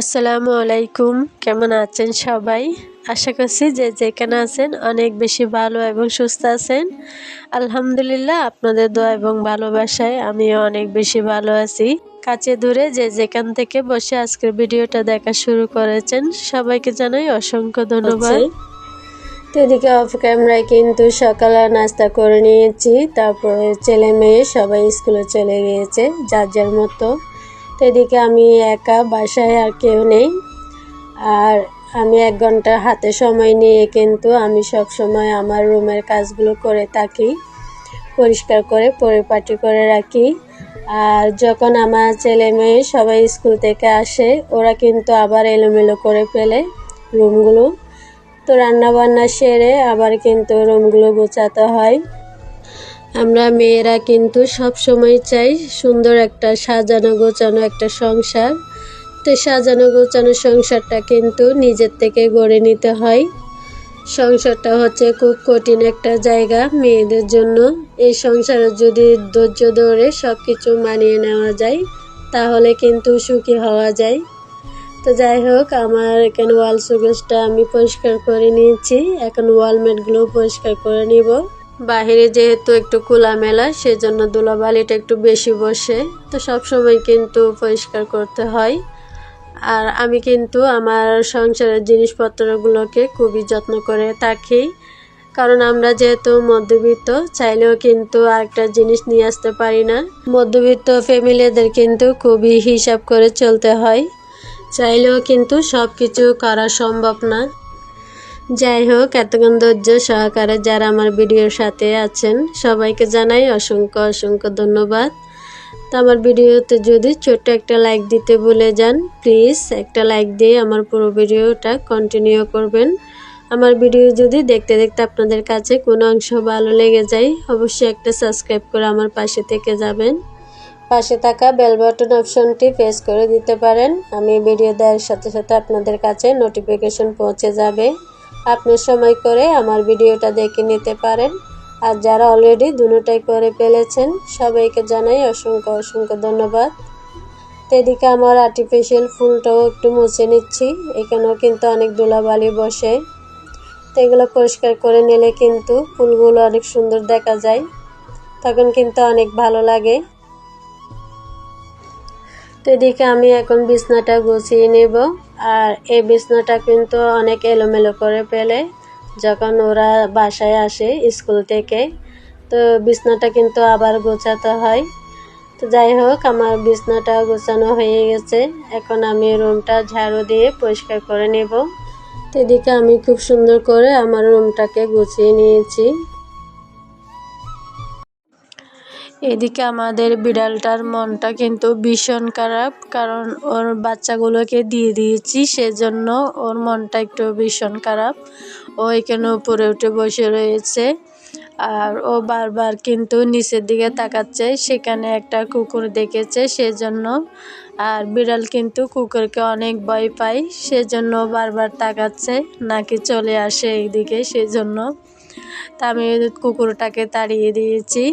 আসসালামু আলাইকুম। কেমন আছেন সবাই? আশা করছি যে যেখানে আছেন অনেক বেশি ভালো এবং সুস্থ আছেন। আলহামদুলিল্লাহ আপনাদের দোয়া এবং ভালোবাসায় আমিও অনেক বেশি ভালো আছি। কাছে দূরে যে যেখান থেকে বসে আজকের ভিডিওটা দেখা শুরু করেছেন, সবাইকে জানাই অসংখ্য ধন্যবাদ। তো এদিকে অফ ক্যামেরায় কিন্তু সকালে নাস্তা করে নিয়েছি, তারপরে ছেলে মেয়ে সবাই স্কুলে চলে গিয়েছে, যার যার মতো। তো এদিকে আমি একা, বাসায় আর কেউ নেই। আর আমি এক ঘণ্টা হাতে সময় নিয়ে কিন্তু আমি সব সময় আমার রুমের কাজগুলো করে থাকি, পরিষ্কার করে, পরিপাটি করে রাখি। আর যখন আমার ছেলে মেয়ে সবাই স্কুল থেকে আসে, ওরা কিন্তু আবার এলোমেলো করে ফেলে রুমগুলো। তো রান্না বান্না সেরে আবার কিন্তু রুমগুলো গোছাতে হয়। আমরা মেয়েরা কিন্তু সব সময় চাই সুন্দর একটা সাজানো গোছানো একটা সংসার। তো সাজানো গোছানো সংসারটা কিন্তু নিজের থেকে গড়ে নিতে হয়। সংসারটা হচ্ছে খুব কঠিন একটা জায়গা মেয়েদের জন্য। এই সংসারে যদি ধৈর্য ধরে সব কিছু মানিয়ে নেওয়া যায়, তাহলে কিন্তু সুখী হওয়া যায়। তো যাই হোক, আমার এখানে ওয়াল সুগেসটা আমি পরিষ্কার করে নিয়েছি। এখন ওয়ালমেটগুলো পরিষ্কার করে নিব। বাহিরে যেহেতু একটু খোলামেলা, সেজন্য ধুলাবালিটা একটু বেশি বসে। তো সব সময় কিন্তু পরিষ্কার করতে হয়। আর আমি কিন্তু আমার সংসারের জিনিসপত্রগুলোকে খুবই যত্ন করে থাকি। কারণ আমরা যেহেতু মধ্যবিত্ত, চাইলেও কিন্তু আরেকটা জিনিস নিয়ে আসতে পারি না। মধ্যবিত্ত ফ্যামিলিদের কিন্তু খুবই হিসাব করে চলতে হয়। চাইলেও কিন্তু সব কিছু করা সম্ভব না। যাই হোক, এতক্ষণ ধৈর্য সহকারে যারা আমার ভিডিওর সাথে আছেন, সবাইকে জানাই অসংখ্য অসংখ্য ধন্যবাদ। তো আমার ভিডিওতে যদি ছোট্ট একটা লাইক দিতে ভুলে যান প্লিজ একটা লাইক দিয়ে আমার পুরো ভিডিওটা কন্টিনিউ করবেন। আমার ভিডিও যদি দেখতে দেখতে আপনাদের কাছে কোনো অংশ ভালো লেগে যায়, অবশ্যই একটা সাবস্ক্রাইব করে আমার পাশে থেকে যাবেন। পাশে থাকা বেল বাটন অপশনটি প্রেস করে দিতে পারেন, আমি ভিডিও দেওয়ার সাথে সাথে আপনাদের কাছে নোটিফিকেশন পৌঁছে যাবে। আপনি সময় করে আমার ভিডিওটা দেখে নিতে পারেন। আর যারা অলরেডি দুটোটাই করে ফেলেছেন, সবাইকে জানাই অসংখ্য অসংখ্য ধন্যবাদ। এদিকে আমার আর্টিফিশিয়াল ফুলটাও একটু মুছে নিচ্ছি। এখানেও কিন্তু অনেক ধুলাবালি বসে। তো এগুলো পরিষ্কার করে নিলে কিন্তু ফুলগুলো অনেক সুন্দর দেখা যায়। তখন কিন্তু অনেক ভালো লাগে। তো এদিকে আমি এখন বিছনাটা গুছিয়ে নেব। আর এই বিছনাটা কিন্তু অনেক এলোমেলো করে ফেলে যখন ওরা বাসায় আসে স্কুল থেকে। তো বিছনাটা কিন্তু আবার গোছাতে হয়। তো যাই হোক, আমার বিছনাটা গোছানো হয়ে গেছে। এখন আমি রুমটা ঝাড়ু দিয়ে পরিষ্কার করে নেব। এদিকে আমি খুব সুন্দর করে আমার রুমটাকে গুছিয়ে নিয়েছি। এদিকে আমাদের বিড়ালটার মনটা কিন্তু ভীষণ খারাপ, কারণ ওর বাচ্চাগুলোকে দিয়ে দিয়েছি, সেজন্য ওর মনটা একটু ভীষণ খারাপ। ও এখানে উপরে উঠে বসে রয়েছে, আর ও বারবার কিন্তু নিচের দিকে তাকাচ্ছে, সেখানে একটা কুকুর দেখেছে, সেজন্য আর বিড়াল কিন্তু কুকুরকে অনেক ভয় পায়, সেজন্য বারবার তাকাচ্ছে, নাকি চলে আসে এইদিকে, সেজন্য তা আমি কুকুরটাকে তাড়িয়ে দিয়েছি।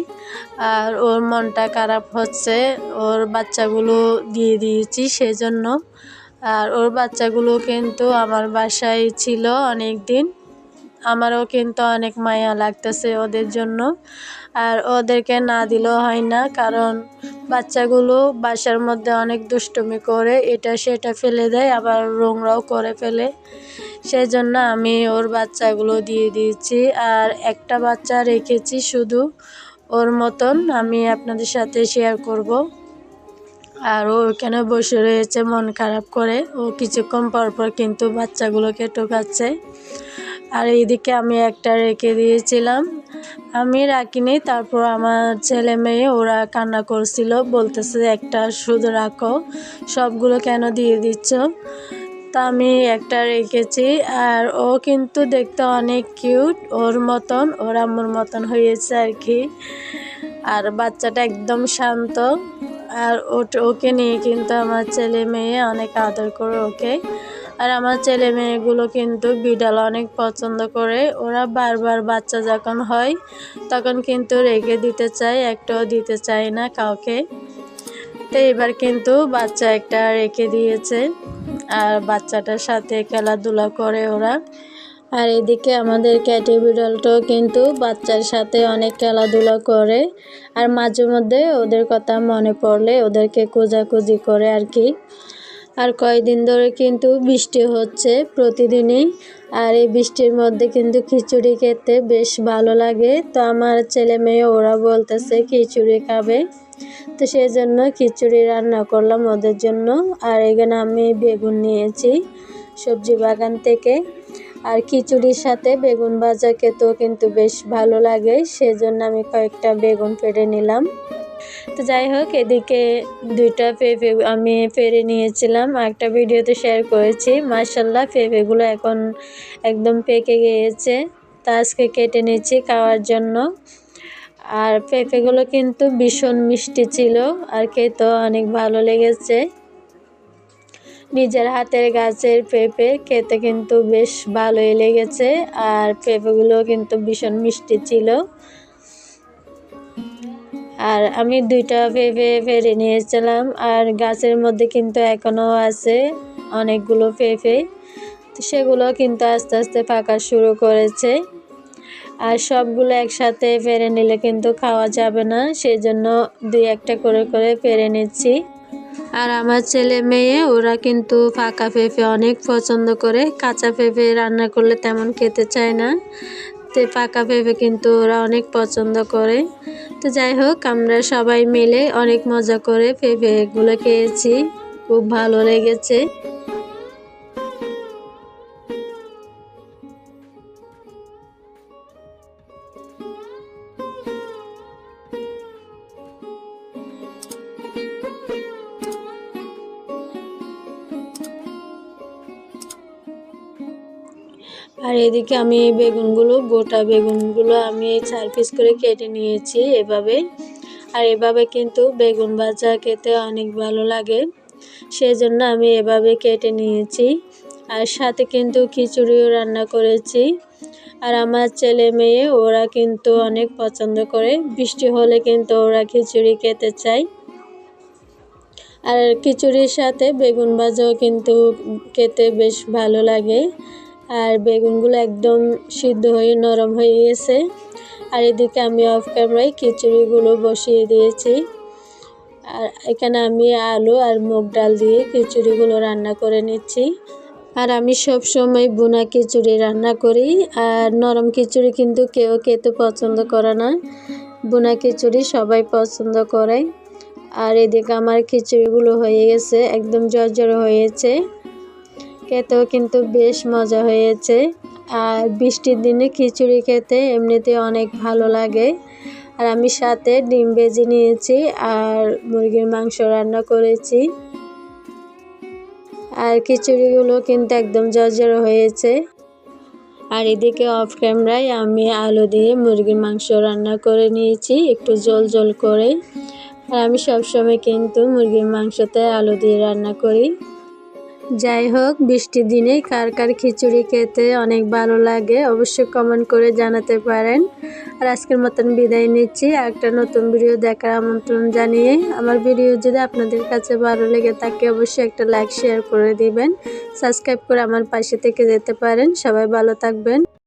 আর ওর মনটা খারাপ হচ্ছে, ওর বাচ্চাগুলো দিয়ে দিয়েছি সেজন্য। আর ওর বাচ্চাগুলো কিন্তু আমার বাসায় ছিল অনেক দিন আমারও কিন্তু অনেক মায়া লাগতেছে ওদের জন্য। আর ওদেরকে না দিলেও হয় না, কারণ বাচ্চাগুলো বাসার মধ্যে অনেক দুষ্টুমি করে, এটা সেটা ফেলে দেয়, আবার রোংরাও করে ফেলে। সেই জন্য আমি ওর বাচ্চাগুলো দিয়ে দিয়েছি আর একটা বাচ্চা রেখেছি শুধু ওর মতন আমি আপনাদের সাথে শেয়ার করব। আর ও ওখানে বসে রয়েছে মন খারাপ করে। ও কিছুক্ষণ পর পর কিন্তু বাচ্চাগুলোকে টোকাচ্ছে আর এইদিকে আমি একটা রেখে দিয়েছিলাম। আমি রাখিনি, তারপর আমার ছেলে মেয়ে ওরা কান্না করছিল, বলতেছে একটা শুধু রাখো, সবগুলো কেন দিয়ে দিচ্ছ? তা আমি একটা রেখেছি আর ও কিন্তু দেখতে অনেক কিউট। ওর মতন, ওর আম্মুর মতন হয়েছে আর কি। আর বাচ্চাটা একদম শান্ত। আর ওকে নিয়ে কিন্তু আমার ছেলে মেয়ে অনেক আদর করে ওকে। আর আমার ছেলে মেয়েগুলো কিন্তু বিড়াল অনেক পছন্দ করে। ওরা বারবার বাচ্চা যখন হয়, তখন কিন্তু রেখে দিতে চায়, একটাও দিতে চায় না কাউকে। তো এবার কিন্তু বাচ্চা একটা রেখে দিয়েছে। আর বাচ্চাটার সাথে খেলাধুলা করে ওরা। আর এদিকে আমাদের ক্যাটি বিড়ালটাও কিন্তু বাচ্চার সাথে অনেক খেলাধুলা করে। আর মাঝে মধ্যে ওদের কথা মনে পড়লে ওদেরকে খোঁজাখুঁজি করে আর কি। আর কয়েকদিন ধরে কিন্তু বৃষ্টি হচ্ছে প্রতিদিনই। আর এই বৃষ্টির মধ্যে কিন্তু খিচুড়ি খেতে বেশ ভালো লাগে। তো আমার ছেলে মেয়ে ওরা বলতেছে খিচুড়ি খাবে। তো সেই জন্য খিচুড়ি রান্না করলাম ওদের জন্য। আর এখানে আমি বেগুন নিয়েছি সবজি বাগান থেকে। আর খিচুড়ির সাথে বেগুন ভাজা খেতেও কিন্তু বেশ ভালো লাগে, সেজন্য আমি কয়েকটা বেগুন ফেটে নিলাম। তো যাই হোক, এদিকে দুইটা পেঁপে আমি পেরে নিয়েছিলাম একটা ভিডিওতে শেয়ার করেছি। মার্শাল্লাহ পেঁপেগুলো এখন একদম পেকে গিয়েছে। তা আজকে কেটে নিয়েছি খাওয়ার জন্য। আর পেঁপেগুলো কিন্তু ভীষণ মিষ্টি ছিল আর খেতেও অনেক ভালো লেগেছে। নিজের হাতের গাছের পেঁপে খেতে কিন্তু বেশ ভালোই লেগেছে আর পেঁপেগুলো কিন্তু ভীষণ মিষ্টি ছিল। আর আমি দুইটা পেঁপে ফেরে নিয়েছিলাম আর গাছের মধ্যে কিন্তু এখনও আছে অনেকগুলো পেঁপে। সেগুলো কিন্তু আস্তে আস্তে পাকা শুরু করেছে। আর সবগুলো একসাথে ফেরে নিলে কিন্তু খাওয়া যাবে না সেই জন্য দুই একটা করে করে ফেরে নিচ্ছি। আর আমার ছেলে মেয়ে, ওরা কিন্তু ফাঁকা পেঁপে অনেক পছন্দ করে। কাঁচা পেঁপে রান্না করলে তেমন খেতে চায় না। তো পাকা পেঁপে কিন্তু ওরা অনেক পছন্দ করে। তো যাই হোক, আমরা সবাই মিলে অনেক মজা করে পেঁপেগুলো খেয়েছি। খুব ভালো লেগেছে। আর এদিকে আমি বেগুনগুলো, গোটা বেগুনগুলো আমি চার পিস করে কেটে নিয়েছি এভাবে। আর এভাবে কিন্তু বেগুন ভাজা খেতে অনেক ভালো লাগে। সেজন্য আমি এভাবে কেটে নিয়েছি। আর সাথে কিন্তু খিচুড়িও রান্না করেছি। আর আমার ছেলে মেয়ে, ওরা কিন্তু অনেক পছন্দ করে। বৃষ্টি হলে কিন্তু ওরা খিচুড়ি খেতে চায়। আর খিচুড়ির সাথে বেগুন ভাজাও কিন্তু খেতে বেশ ভালো লাগে। আর বেগুনগুলো একদম সিদ্ধ হয়ে নরম হয়ে গেছে আর এদিকে আমি অফ ক্যামেরায় খিচুড়িগুলো বসিয়ে দিয়েছি। আর এখানে আমি আলু আর মুগ ডাল দিয়ে খিচুড়িগুলো রান্না করে নিচ্ছি। আর আমি সব সময় বোনা খিচুড়ি রান্না করি। আর নরম খিচুড়ি কিন্তু কেউ খেতে পছন্দ করে না। বোনা খিচুড়ি সবাই পছন্দ করে। আর এদিকে আমার খিচুড়িগুলো হয়ে গেছে, একদম জর্জর হয়েছে। খেতেও কিন্তু বেশ মজা হয়েছে। আর বৃষ্টির দিনে খিচুড়ি খেতে এমনিতে অনেক ভালো লাগে। আর আমি সাথে ডিম ভেজে নিয়েছি আর মুরগির মাংস রান্না করেছি। আর খিচুড়িগুলো কিন্তু একদম জর্জর হয়েছে। আর এদিকে অফ ক্যামেরায় আমি আলু দিয়ে মুরগির মাংস রান্না করে নিয়েছি একটু জল জল করে। আর আমি সবসময় কিন্তু মুরগির মাংসতে আলু দিয়ে রান্না করি। যাই হোক বৃষ্টির দিনে কার কার খিচুড়ি খেতে অনেক ভালো লাগে অবশ্যই কমেন্ট করে জানাতে পারেন। আর আজকের মতন বিদায় নিচ্ছি। একটা নতুন ভিডিও দেখার আমন্ত্রণ জানিয়ে আমার ভিডিও যদি আপনাদের কাছে ভালো লেগে থাকে, অবশ্যই একটা লাইক শেয়ার করে দিবেন। সাবস্ক্রাইব করে আমার পাশে থেকে যেতে পারেন। সবাই ভালো থাকবেন।